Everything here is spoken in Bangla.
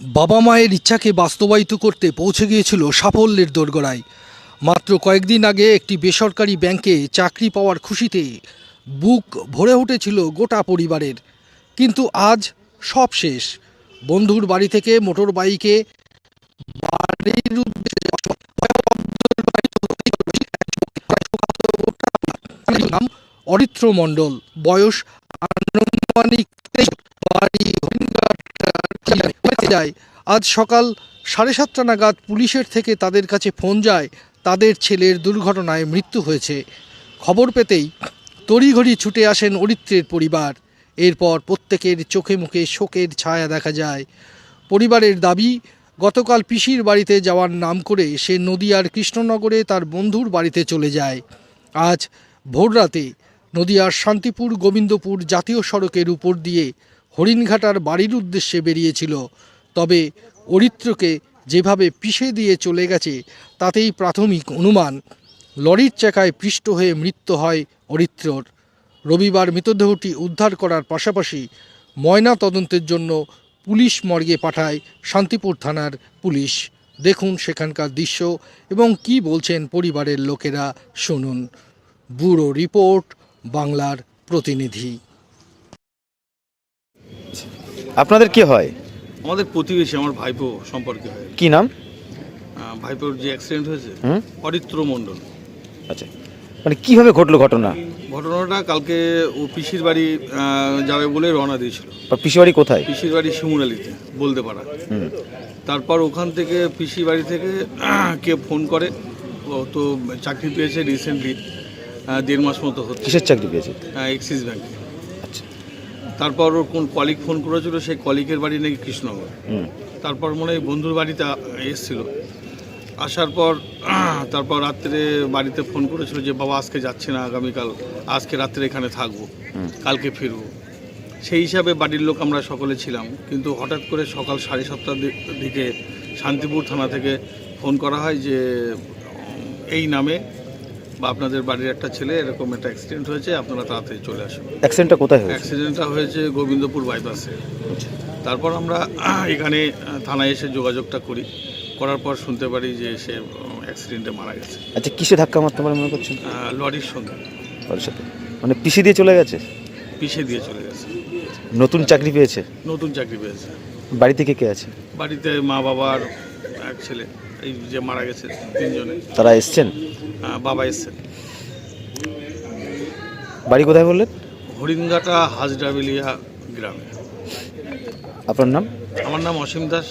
বাবা মায়ের ইচ্ছাকে বাস্তবায়িত করতে পৌঁছে গিয়েছিল সাফল্যের দোরগোড়ায়। মাত্র কয়েকদিন আগে একটি বেসরকারি ব্যাংকে চাকরি পাওয়ার খুশিতে বুক ভরে উঠেছিল গোটা পরিবারের। কিন্তু আজ সব শেষ। বন্ধুর বাড়ি থেকে মোটর বাইকে নাম অরিত্র মণ্ডল। বয়স আনুমানিক যায় আজ সকাল সাড়ে সাতটা নাগাদ পুলিশের থেকে তাদের কাছে ফোন যায়, তাদের ছেলের দুর্ঘটনায় মৃত্যু হয়েছে। খবর পেতেই তড়িঘড়ি ছুটে আসেন অরিত্রের পরিবার। এরপর প্রত্যেকের চোখে মুখে শোকের ছায়া দেখা যায়। পরিবারের দাবি, গতকাল পিসির বাড়িতে যাওয়ার নাম করে সে নদিয়ার কৃষ্ণনগরে তার বন্ধুর বাড়িতে চলে যায়। আজ ভোররাতে নদিয়ার শান্তিপুর গোবিন্দপুর জাতীয় সড়কের উপর দিয়ে হরিণঘাটার বাড়ির উদ্দেশ্যে বেরিয়েছিল। তবে অরিত্রকে যেভাবে পিষে দিয়ে চলে গেছে, তাতেই প্রাথমিক অনুমান। লরির চাকায় পৃষ্ঠ হয়ে মৃত্যু হয় অরিত্রর। রবিবার মৃতদেহটি উদ্ধার করার পাশাপাশি ময়না তদন্তের জন্য পুলিশ মর্গে পাঠায় শান্তিপুর থানার পুলিশ। দেখুন সেখানকার দৃশ্য এবং কি বলছেন পরিবারের লোকেরা শুনুন। ব্যুরো রিপোর্ট, বাংলার প্রতিনিধি। আপনাদের কি হয়? আমাদের প্রতিবেশী আমার ভাইপো সম্পর্কে হয়। কি নাম? ভাইপোর যে অ্যাক্সিডেন্ট হয়েছে অরিত্র মণ্ডল। আচ্ছা। মানে কীভাবে ঘটলো ঘটনা? ঘটনাটা কালকে ও পিসির বাড়ি যাবে বলে রওনা দিয়েছিল। বা পিসিবাড়ি কোথায়? পিসির বাড়ি শিমুরালিতে বলতে পারা তারপর ওখান থেকে পিসি বাড়ি থেকে কে ফোন করে ও তো চাকরি পেয়েছে রিসেন্টলি দেড় মাস মতো হচ্ছে। কিসের চাকরি পেয়েছে? এক্সিস ব্যাংকে আচ্ছা তারপর ওর কোন কলিক ফোন করেছিল সেই কলিকের বাড়ি নাকি কৃষ্ণনগর। তারপর মনে হয় বন্ধুর বাড়িতে এসেছিল। আসার পর তারপর রাত্রে বাড়িতে ফোন করেছিল যে বাবা আজকে যাচ্ছে না আগামীকাল আজকে রাত্রে এখানে থাকব কালকে ফিরবো। সেই হিসাবে বাড়ির লোক আমরা সকলে ছিলাম কিন্তু হঠাৎ করে সকাল সাড়ে সাতটার দিকে শান্তিপুর থানা থেকে ফোন করা হয় যে এই নামে বা আপনাদের বাড়ির একটা ছেলে এরকম একটা অ্যাক্সিডেন্ট হয়েছে আপনারা তাড়াতাড়ি চলে আসুন। অ্যাক্সিডেন্টটা কোথায় হয়েছে? অ্যাক্সিডেন্টটা হয়েছে গোবিন্দপুর বাইপাসে আচ্ছা। তারপর আমরা এখানে থানায় এসে যোগাযোগটা করি। করার পর শুনতে পারি যে সে অ্যাক্সিডেন্টে মারা গেছে। আচ্ছা কিসে ধাক্কা মারতে পারে মনে করছেন? লরির সঙ্গে। ওর সাথে। মানে পিসি দিয়ে চলে গেছে? পিষে দিয়ে চলে গেছে। নতুন চাকরি পেয়েছে? নতুন চাকরি পেয়েছে। বাড়ি থেকে কে আছে? বাড়িতে মা বাবার এক ছেলে এই যে মারা গেছে তিনজনে। তারা এসছেন? আহ, বাবা এসছেন। বাড়ি কোথায় বললেন? হরিণঘাটা হাজডাবিলিয়া গ্রামে। আপনার নাম? আমার নাম অসীম দাস।